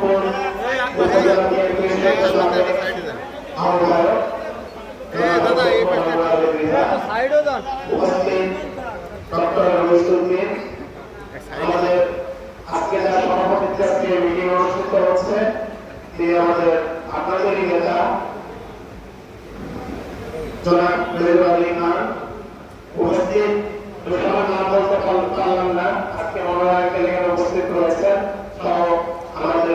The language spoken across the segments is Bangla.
মোহাম্মদপুর উপজেলা যারা সভাপতিত্বে আজকে মিটিং অনুষ্ঠিত আমাদের আপনাদেরই নেতা জনাব মেজর খান উপস্থিত সবার নাম বলতে পার- পারলাম না আজকে মনোনয়ন এখানে উপস্থিত রয়েছেন সহ আমাদের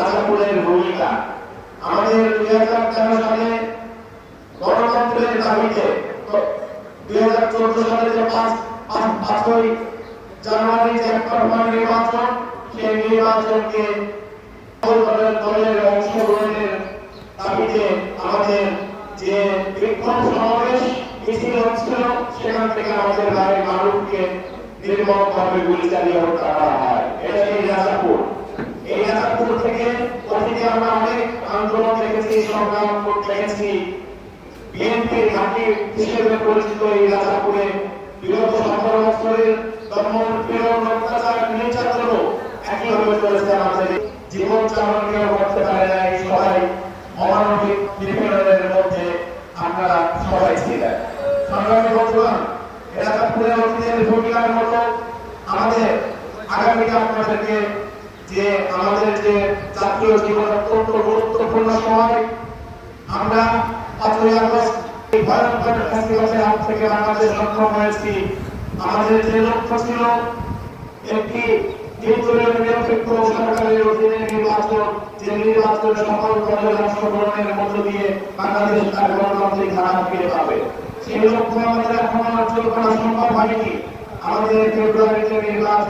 রাজাপুরের ভূমিকা। আমাদের দুই হাজার তেরো সালে গণতন্ত্রের দাবিতে দুই হাজার চোদ্দ সালে যে পাঁচ পাঁচ- পাঁচই জানুয়ারি যে একতরফা নির্বাচন, সেই নির্বাচনকে দলের অংশগ্রহণের দাবিতে আমাদের যে বিক্ষোভ সমাবেশ, মিছিল হচ্ছিল, সেখান থেকে আমাদের ভাই মারুফকে নির্মমভাবে গুলি চালিয়ে হত্যা করা হয়। এটা এই রাজাপুর। এই রাজাপুর থেকে অতীতে আমরা অনেক আন্দোলন দেখেছি সংগ্রাম দেখেছি বিএনপির ঘাঁটি হিসেবে পরিচিত এই রাজাপুরে বিগত সতেরো বছরের পীড়ন অত্যাচার, নির্যাতন একইভাবে চলেছে আমাদের জীবন চালন কেউ করতে পারে না এই সবাই। অমানবিক নিপীড়নের মধ্যে আপনারা সবাই ছিলেন সংগ্রামী বন্ধুগণ, রাজাপুরে অতীতের ভূমিকার মতো আমাদের আগামীতে আপনাদেরকে যে আমাদের যে জাতীয় জীবন অত্যন্ত গুরুত্বপূর্ণ সময়, আমরা পাঁচই আগস্ট ভয়ঙ্কর ফ্যাসিবাদের হাত থেকে বাংলাদেশ সক্ষম হয়েছি। আমাদের যে লক্ষ্য ছিল, একটি নিরপেক্ষ সরকারের অধীনে নির্বাচন, যে নির্বাচনে সকল দলের অংশগ্রহণের মধ্য দিয়ে বাংলাদেশ তার গণতান্ত্রিক ধারা ফিরে পাবে। সেই লক্ষ্য আমাদের এখনও অর্জন করা সম্ভব হয়নি। আমাদের ফেব্রুয়ারিতে নির্বাচন